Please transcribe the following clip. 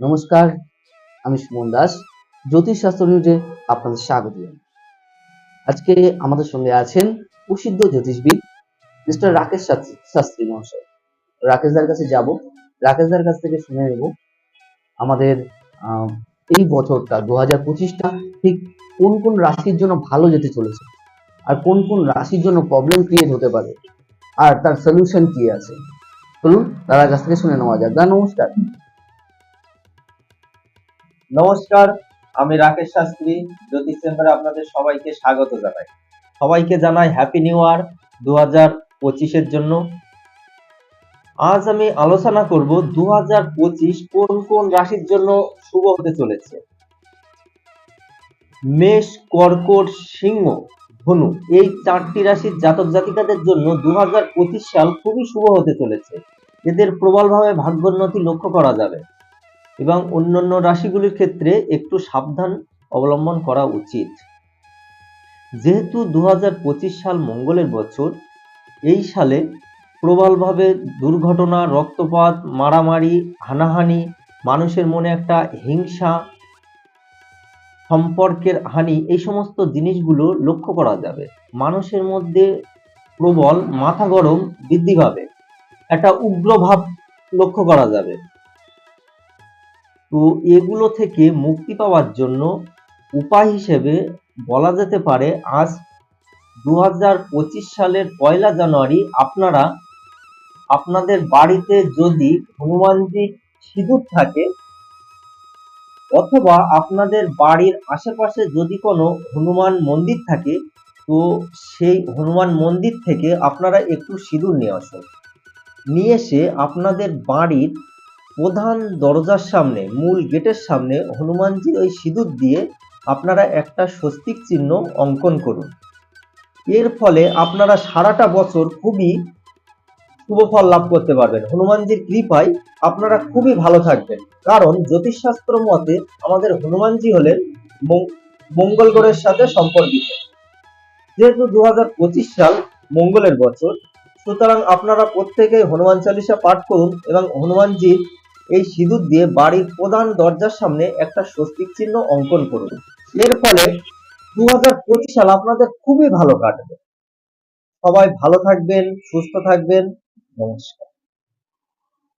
নমস্কার, আমি সুমন দাস জ্যোতিষশাস্ত্র নিউজে আপনাদের স্বাগত আজকে আমাদের সঙ্গে আছেন প্রসিদ্ধ জ্যোতিষবিদ মিস্টার রাকেশ শাস্ত্রী- মহাশয়। রাকেশদার কাছে যাব। রাকেশদার কাছ থেকে শুনে নেব আমাদের এই বছরটা দু হাজার পঁচিশটা ঠিক কোন কোন রাশির জন্য ভালো যেতে চলেছে আর কোন কোন রাশির জন্য প্রবলেম ক্রিয়েট হতে পারে আর তার সলিউশন কি আছে। চলুন দাদার কাছ থেকে শুনে নেওয়া যাক। দা নমস্কার। নমস্কার, আমি রাকেশ শাস্ত্রী, জ্যোতিষ চেম্বারে আপনাদের সবাইকে স্বাগত জানাই। সবাইকে জানাই হ্যাপি নিউ ইয়ার দু হাজার পঁচিশের জন্য। আজ আমি আলোচনা করব দু হাজার পঁচিশ কোন কোন রাশির জন্য শুভ হতে চলেছে। মেষ, কর্কট, সিংহ, ধনু, এই চারটি রাশির জাতক জাতিকাদের জন্য দু হাজার পঁচিশ সাল খুবই শুভ হতে চলেছে। এদের প্রবলভাবে ভাগ্যোন্নতি লক্ষ্য করা যাবে। এবং অন্যান্য রাশিগুলির ক্ষেত্রে একটু সাবধান অবলম্বন করা উচিত। যেহেতু দু হাজার পঁচিশ সাল মঙ্গলের বছর, এই সালে প্রবলভাবে দুর্ঘটনা, রক্তপাত, মারামারি, হানাহানি, মানুষের মনে একটা হিংসা, সম্পর্কের হানি, এই সমস্ত জিনিসগুলো লক্ষ্য করা যাবে। মানুষের মধ্যে প্রবল মাথা গরম বৃদ্ধি পাবে। একটা উগ্রভাব লক্ষ্য করা যাবে। তো এগুলো থেকে মুক্তি পাওয়ার জন্য উপায় হিসেবে বলা যেতে পারে, আজ দু হাজার পঁচিশ সালের পয়লা জানুয়ারি আপনারা আপনাদের বাড়িতে যদি হনুমানজির সিঁদুর থাকে অথবা আপনাদের বাড়ির আশেপাশে যদি কোনো হনুমান মন্দির থাকে, তো সেই হনুমান মন্দির থেকে আপনারা একটু সিঁদুর নিয়ে আসুন। নিয়ে এসে আপনাদের বাড়ির প্রধান দরজার সামনে, মূল গেটের সামনে হনুমানজির ওই সিঁদুর দিয়ে আপনারা একটা স্বস্তিক চিহ্ন অঙ্কন করুন। এর ফলে আপনারা সারাটা বছর খুবই শুভ ফল লাভ করতে পারবেন। হনুমানজির কৃপায় আপনারা খুবই ভালো থাকবেন। কারণ জ্যোতিষশাস্ত্র মতে আমাদের হনুমানজি হলেন মঙ্গল গ্রহের সাথে সম্পর্কিত। যেহেতু দু হাজার পঁচিশ সাল মঙ্গলের বছর, সুতরাং আপনারা প্রত্যেকেই হনুমান চালিসা পাঠ করুন এবং হনুমানজির এই সিঁদুর দিয়ে বাড়ির প্রধান দরজার সামনে একটা স্বস্তিক চিহ্ন অঙ্কন করুন। এর ফলে দু হাজার পঁচিশ সাল আপনাদের খুবই ভালো কাটবে। সবাই ভালো থাকবেন, সুস্থ থাকবেন। নমস্কার।